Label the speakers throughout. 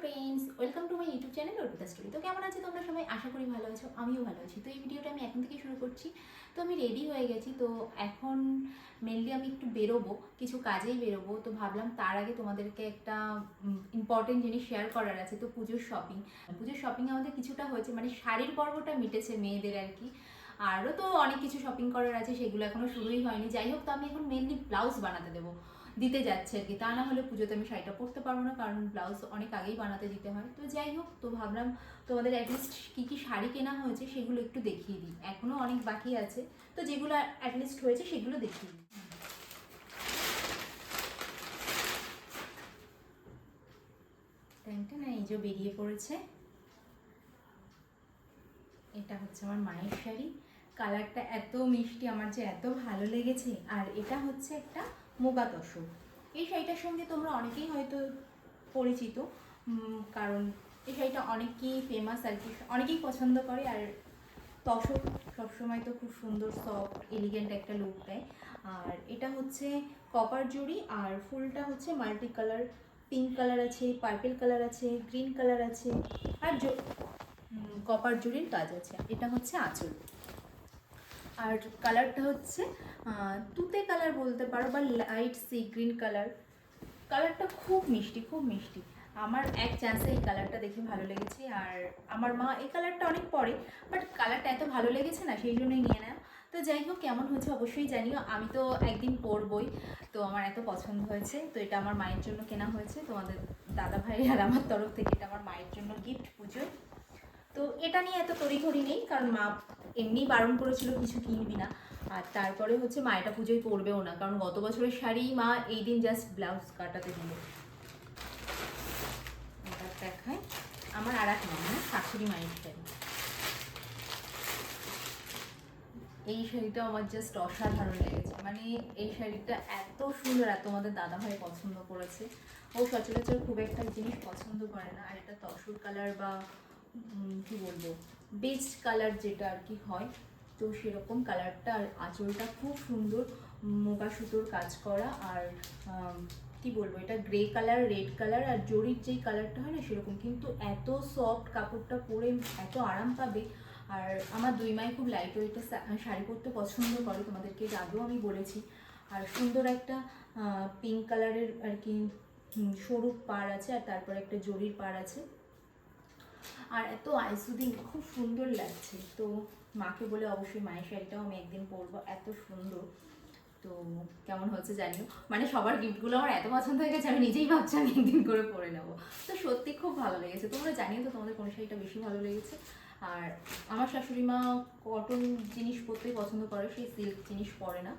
Speaker 1: Friends welcome to my YouTube channel Arpita Story তো কেমন আছে? তোমরা সবাই? আশা করি ভালো আছো, আমিও ভালো আছি। তো এই ভিডিওটা আমি এখন থেকে শুরু করছি। তো আমি রেডি হয়ে গেছি। তো এখন মেনলি আমি একটু বেরোবো, কিছু কাজেই বেরোবো। তো ভাবলাম তার আগে তোমাদেরকে একটা ইম্পর্টেন্ট জিনিস শেয়ার করার আছে। তো পুজোর শপিং পুজোর শপিং আমাদের কিছুটা হয়েছে মানে শাড়ির পর্বটা মিটেছে মেয়েদের আর কি। আরও তো অনেক কিছু শপিং করার আছে, সেগুলো এখনও শুরুই হয়নি। যাই হোক, তো আমি এখন মেনলি ব্লাউজ বানাতে দেবো। দিতে যাচ্ছে আর কি। তা না হলে পুজোতে আমি শাড়িটা পরতে পারব না, কারণ ব্লাউজ অনেক আগেই বানাতে দিতে হয়। তো যাই হোক, তো ভাবলাম তোমাদের অ্যাটলিস্ট কী কী শাড়ি কেনা হয়েছে সেগুলো একটু দেখিয়ে দিই। এখনও অনেক বাকি আছে। তো যেগুলো অ্যাটলিস্ট হয়েছে সেগুলো দেখিয়ে দিই। ট্যাংটা না এই যে বেরিয়ে পড়েছে। এটা হচ্ছে আমার মায়ের শাড়ি। কালারটা এত মিষ্টি, আমার যে এত ভালো লেগেছে। আর এটা হচ্ছে একটা মুগা তসর এই শাড়িটার সঙ্গে তোমরা অনেকেই হয়তো পরিচিত কারণ এই শাড়িটা অনেকই ফেমাস আর কি, অনেকেই পছন্দ করে আর তসর সবসময় তো খুব সুন্দর সফট এলিগেন্ট একটা লুক দেয়। আর এটা হচ্ছে কপার জুড়ি আর ফুলটা হচ্ছে মাল্টি কালার পিঙ্ক কালার আছে পার্পেল কালার আছে গ্রিন কালার আছে, আর কপার জুড়ির কাজ আছে। এটা হচ্ছে আঁচল। আর কালারটা হচ্ছে তুতে কালার বলতে পারো বা লাইট সি গ্রিন কালার। কালারটা খুব মিষ্টি খুব মিষ্টি। আমার এক চান্সে এই কালারটা দেখে ভালো লেগেছে আর আমার মা এই কালারটা অনেক পরে, বাট কালারটা এত ভালো লেগেছে না, সেই জন্যই নিয়ে নেওয়া তো যাই হোক, কেমন হয়েছে অবশ্যই জানিও। আমি তো একদিন পরবই, তো আমার এত পছন্দ হয়েছে। তো এটা আমার মায়ের জন্য কেনা হয়েছে। তোমাদের দাদা ভাই আর আমার তরফ থেকে এটা আমার মায়ের জন্য গিফট পুজোয় তো এটা নিয়ে এত তড়িঘড়ি নেই, কারণ মা এমনি বারণ করেছিল কিছু কিনবি না। আর তারপরে হচ্ছে মা এটা পুজোয় পরবেও না, কারণ গত বছরের শাড়ি মা এই দিন জাস্ট ব্লাউজ কাটাতে দিল। দেখায় আমার আর এক মা মানে শাশুড়ি মায়ের শাড়ি। এই শাড়িটা আমার জাস্ট অসাধারণ লেগেছে। মানে এই শাড়িটা এত সুন্দর, আর তোমাদের দাদা ভাই পছন্দ করেছে। ও সচরাচর খুব একটা জিনিস পছন্দ করে না, আর এটা তসর কালার বা কি বলব? বেস্ট কালার যেটা আর কি হয়, তো সেরকম কালারটা আর আঁচলটা খুব সুন্দর মোগা সুতোর কাজ করা আর কি বলব, এটা গ্রে কালার রেড কালার আর জরির যেই কালারটা হয় না সেরকম, কিন্তু এত সফট কাপড়টা পরে এত আরাম পাবে। আর আমার দুই মাই খুব লাইট ওয়েটের শাড়ি পরতে পছন্দ করে, তোমাদেরকে আগেও আমি বলেছি। আর সুন্দর একটা পিঙ্ক কালারের আর কি সরু পাড় আছে আর তারপরে একটা জরির পাড় আছে। আর এত আইসুদিন খুব সুন্দর লাগছে। তো মাকে বলে অবশ্যই মায়ের শাড়িটাও আমি একদিন পরবো, এত সুন্দর। তো কেমন হচ্ছে জানিও? মানে সবার গিফটগুলো আমার এত পছন্দ হয়ে গেছে, আমি নিজেই ভাবছি আমি একদিন করে পরে নেব। তো সত্যি খুব ভালো লেগেছে। তোমরা জানিও তো তোমাদের কোন শাড়িটা বেশি ভালো লেগেছে। আর আমার শাশুড়ি মা কটন জিনিস পরতেই পছন্দ করে, সেই সিল্ক জিনিস পরে না।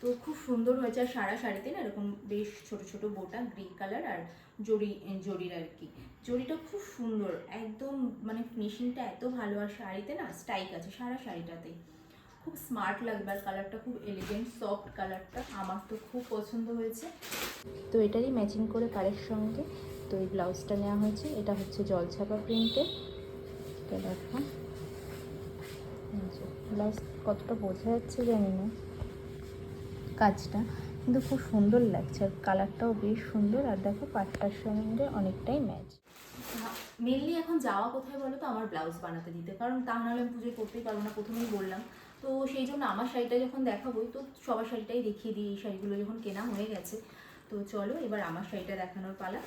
Speaker 1: তো খুব সুন্দর হয়েছে। আর সারা শাড়িতে না এরকম বেশ ছোট ছোট বোটা গ্রে কালার আর জরি, জরির আর কি। জরিটা খুব সুন্দর, একদম মানে ফিনিশিংটা এত ভালো। আর শাড়িতে না স্টাইক আছে সারা শাড়িটাতেই খুব স্মার্ট লাগবে আর কালারটা খুব এলিগেন্ট সফট কালারটা আমার তো খুব পছন্দ হয়েছে। তো এটারই ম্যাচিং করে পাড়ের সঙ্গে তো এই ব্লাউজটা নেওয়া হয়েছে। এটা হচ্ছে জলছাপা প্রিন্টের দেখো ব্লাউজ কতটা বোঝা যাচ্ছে জানি না। কাজটা। কিন্তু খুব সুন্দর লাগছে আর কালারটাও বেশ সুন্দর আর দেখো পাটটার সঙ্গে অনেকটাই ম্যাচ। মেনলি এখন যাওয়া কোথায় বলো তো? আমার ব্লাউজ বানাতে দিতে। কারণ তা নাহলে আমি পুজোয় করতেই পারব না, প্রথমেই বললাম। তো সেই জন্য আমার শাড়িটা যখন দেখাবোই তো সবার শাড়িটাই দেখিয়ে দিই। এই শাড়িগুলো যখন কেনা হয়ে গেছে, তো চলো এবার আমার শাড়িটা দেখানোর পালা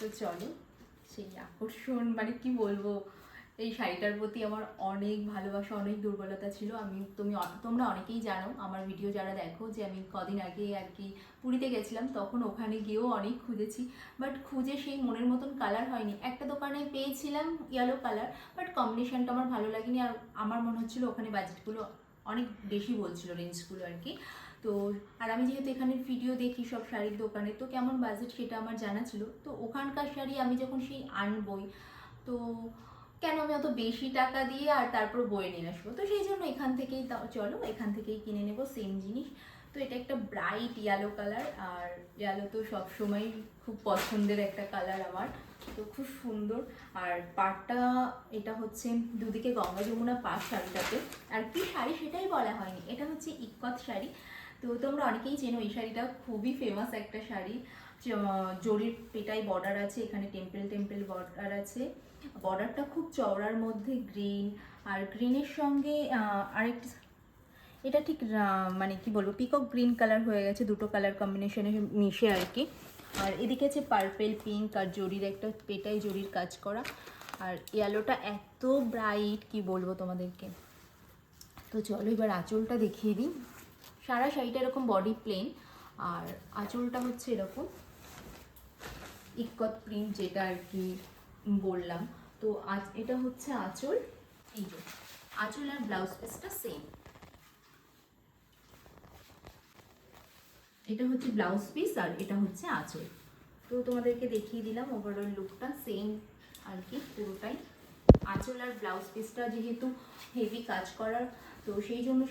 Speaker 1: তো চলো। সেই আকর্ষণ মানে কি বলব, এই শাড়িটার প্রতি আমার অনেক ভালোবাসা, অনেক দুর্বলতা ছিল। আমি, তুমি তোমরা অনেকেই জানো, আমার ভিডিও যারা দেখো যে আমি কদিন আগে আর কি পুরীতে গেছিলাম, তখন ওখানে গিয়েও অনেক খুঁজেছি। বাট খুঁজে সেই মনের মতন কালার হয়নি। একটা দোকানে পেয়েছিলাম ইয়েলো কালার বাট কম্বিনেশনটা আমার ভালো লাগেনি। আর আমার মনে হচ্ছিল ওখানে বাজেটগুলো অনেক বেশি বলছিল রেঞ্জগুলো আর কি। তো আর আমি যেহেতু এখানে ভিডিও দেখি সব শাড়ির দোকানে, তো কেমন বাজেট সেটা আমার জানা ছিল। তো ওখানকার শাড়ি আমি যখন সেই আনবই, তো কেন আমি অত বেশি টাকা দিয়ে আর তারপর বয়ে নিয়ে আসব? তো সেই জন্য এখান থেকেই চলো, এখান থেকেই কিনে নেব সেম জিনিস। তো এটা একটা ব্রাইট ইয়েলো কালার আর ইয়েলো তো সবসময় খুব পছন্দের একটা কালার আমার। তো খুব সুন্দর। আর পাটটা, এটা হচ্ছে দুদিকে গঙ্গা যমুনা পাট শাড়িটাতে। আর কি শাড়ি সেটাই বলা হয়নি, এটা হচ্ছে ইক্কত শাড়ি। তো তোমরা অনেকেই চেনো এই শাড়িটা, খুবই ফেমাস একটা শাড়ি। জরির পেটাই বর্ডার আছে, এখানে টেম্পেল টেম্পেল বর্ডার আছে। বর্ডারটা খুব চওড়ার মধ্যে গ্রিন আর গ্রিনের সঙ্গে আরেকটা এটা ঠিক মানে কি বলব পিকক গ্রিন কালার হয়ে গেছে, দুটো কালার কম্বিনেশনে মিশে আর কি। আর এদিকে আছে পার্পেল পিঙ্ক আর জরির একটা পেটাই জরির কাজ করা। আর ইয়েলোটা এত ব্রাইট কি বলব তোমাদেরকে। তো চলো এবার আঁচলটা দেখিয়ে দিই। সারা শাড়িটা এরকম বডি প্লেন আর আঁচলটা হচ্ছে এরকম ইক্কত প্রিন্ট যেটা আর কি বললাম। তো এটা হচ্ছে আঁচল, এই যে, আঁচল আর ব্লাউজ পিসটা সেম এটা হচ্ছে ব্লাউজ পিস আর এটা হচ্ছে আঁচল। তো তোমাদেরকে দেখিয়ে দিলাম ওভারঅল লুকটা সেম আর কি, পুরোটাই। আঁচল আর ব্লাউজ পিসটা যেহেতু হেভি কাজ করার তো সেই জন্য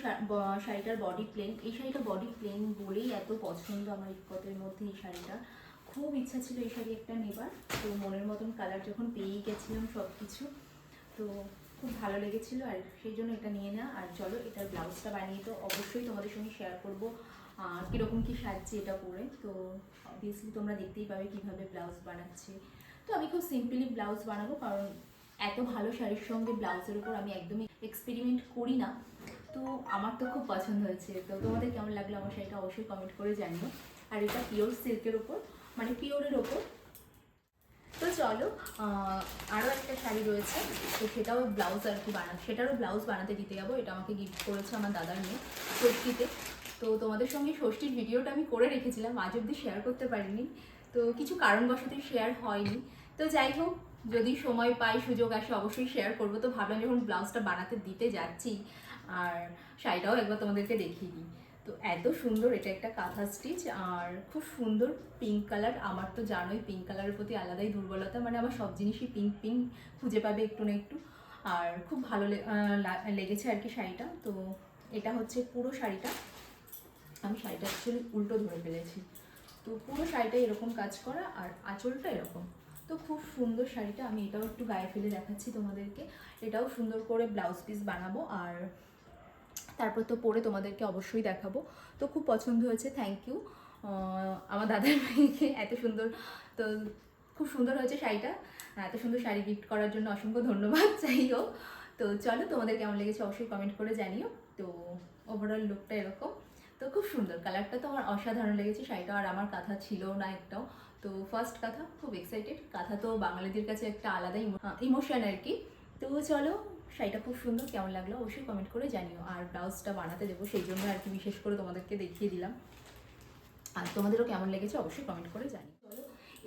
Speaker 1: শাড়িটার বডি প্লেন এই শাড়িটা বডি প্লেন বলেই এত পছন্দ আমার ইকতের মধ্যে এই শাড়িটা। খুব ইচ্ছা ছিল এই শাড়ি একটা নেবার, তো মনের মতন কালার যখন পেয়েই গেছিলাম সব কিছু তো খুব ভালো লেগেছিল। আর সেই জন্য এটা নিয়ে না, আর চলো এটার ব্লাউজটা বানিয়ে তো অবশ্যই তোমাদের সঙ্গে শেয়ার করব কীরকম কী সাজছে এটা পরে। তো অবভিয়াসলি তোমরা দেখতেই পাবে কীভাবে ব্লাউজ বানাচ্ছে। তো আমি খুব সিম্পলি ব্লাউজ বানাবো, কারণ এত ভালো শাড়ির সঙ্গে ব্লাউজের উপর আমি একদমই এক্সপেরিমেন্ট করি না। তো আমার তো খুব পছন্দ হয়েছে। তো তোমাদের কেমন লাগল আমার শাড়িটা অবশ্যই কমেন্ট করে জানিও। আর এটা পিওর সিল্কের ওপর মানে পিওরের ওপর। তো চলো আরও একটা শাড়ি রয়েছে, তো সেটাও ব্লাউজ আর কি বানাতে, সেটারও ব্লাউজ বানাতে দিতে যাব। এটা আমাকে গিফট করেছে আমার দাদার মেয়ে ষষ্ঠীতে। তো তোমাদের সঙ্গে ষষ্ঠীর ভিডিওটা আমি করে রেখেছিলাম, আজ অবধি শেয়ার করতে পারিনি। তো কিছু কারণবশতই শেয়ার হয়নি। তো যাই হোক, যদি সময় পাই, সুযোগ আসে, অবশ্যই শেয়ার করব। তো ভাবলাম যখন ব্লাউজটা বানাতে দিতে যাচ্ছি আর শাড়িটাও একবার তোমাদেরকে দেখিয়ে দিই। তো এত সুন্দর এটা একটা কাঁথা স্টিচ আর খুব সুন্দর পিঙ্ক কালার আমার তো জানোই পিঙ্ক কালারের প্রতি আলাদাই দুর্বলতা মানে আমার সব জিনিসই পিঙ্ক পিঙ্ক খুঁজে পাবে একটু না একটু। আর খুব ভালো লেগেছে আর কি শাড়িটা। তো এটা হচ্ছে পুরো শাড়িটা। আমি শাড়িটা অ্যাকচুয়ালি উল্টো ধরে ফেলেছি। তো পুরো শাড়িটা এরকম কাজ করা আর আঁচলটা এরকম। তো খুব সুন্দর শাড়িটা। আমি এটাও একটু গায়ে ফেলে দেখাচ্ছি তোমাদেরকে। এটাও সুন্দর করে ব্লাউজ পিস বানাবো। আর তারপর তো পরে তোমাদেরকে অবশ্যই দেখাবো। তো খুব পছন্দ হয়েছে থ্যাংক ইউ আমার দাদার মেয়েকে এত সুন্দর, তো খুব সুন্দর হয়েছে শাড়িটা। এত সুন্দর শাড়ি গিফট করার জন্য অসংখ্য ধন্যবাদ হোক। তো চলো, তোমাদের কেমন লেগেছে অবশ্যই কমেন্ট করে জানিও। তো ওভারঅল লুকটা এরকম। তো খুব সুন্দর কালারটা তো আমার অসাধারণ লেগেছে শাড়িটা, আর আমার কাঁথা ছিল না একটাও। তো ফার্স্ট কাঁথা, খুব এক্সাইটেড কাঁথা তো বাঙালিদের কাছে একটা আলাদা ইমোশন আর কি। তো চলো শাড়িটা খুব সুন্দর, কেমন লাগল? অবশ্যই কমেন্ট করে জানিও। আর ব্লাউজটা বানাতে দেবো, সেই জন্য আর কি বিশেষ করে তোমাদেরকে দেখিয়ে দিলাম। আর তোমাদেরও কেমন লেগেছে অবশ্যই কমেন্ট করে জানিও।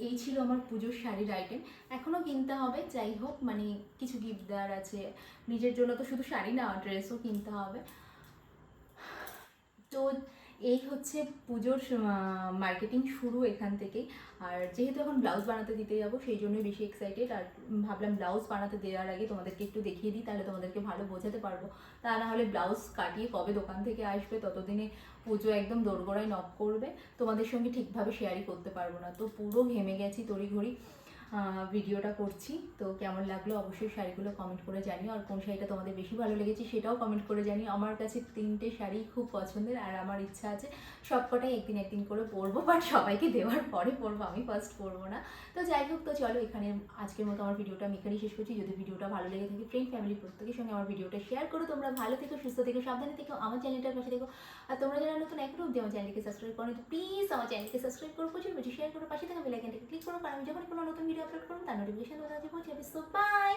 Speaker 1: এই ছিল আমার পুজোর শাড়ির আইটেম এখনও কিনতে হবে, যাই হোক মানে কিছু গিফট দেওয়ার আছে। নিজের জন্য তো শুধু শাড়ি না ড্রেসও কিনতে হবে। তো এই হচ্ছে পুজোর মার্কেটিং শুরু এখান থেকেই। আর যেহেতু এখন ব্লাউজ বানাতে দিতে যাব, সেই জন্যই বেশি এক্সাইটেড আর ভাবলাম ব্লাউজ বানাতে দেওয়ার আগে তোমাদেরকে একটু দেখিয়ে দিই, তাহলে তোমাদেরকে ভালো বোঝাতে পারব। তা না হলে ব্লাউজ কাটিয়ে কবে দোকান থেকে আসবে, ততদিনে পুজো একদম দোরগোড়ায় নক করবে। তোমাদের সঙ্গে ঠিকভাবে শেয়ারই করতে পারব না। তো পুরো ঘেমে গেছি তড়িঘড়ি। ভিডিওটা করছি। তো কেমন লাগল অবশ্যই শাড়িগুলো কমেন্ট করে জানিও। আর কোন শাড়িটা তোমাদের বেশি ভালো লেগেছে সেটাও কমেন্ট করে জানিও। আমার কাছে তিনটে শাড়ি খুব পছন্দের আর আমার ইচ্ছা আছে সবকটাই একদিন একদিন করে পরবো বাট সবাইকে দেওয়ার পরে পরবো, আমি ফার্স্ট পরবো না। তো যাই হোক, তো চলো এখানে আজকের মতো আমার ভিডিওটা আমি এখানেই শেষ করছি। যদি ভিডিওটা ভালো লেগে থাকে ফ্রেন্ড ফ্যামিলি প্রত্যেকের সঙ্গে আমার ভিডিওটা শেয়ার করো। তোমরা ভালো থেকো, সুস্থ থেকো, সাবধানে থেকো, আমার চ্যানেলটার পাশে থেকো। আর তোমরা যারা নতুন এখনও অব্দি আমার চ্যানেলকে সাবস্ক্রাইব করো প্লিজ আমার চ্যানেলকে সাবস্ক্রাইব করো। প্রচুর প্রচুর শেয়ার করো, পাশে থাকা বেলাইকানটাকে ক্লিক করো। কারণ আমি যখন কোনো নতুন আপলোড করুন তার নোটিফিকেশন ওটা পৌঁছে যাবে। So by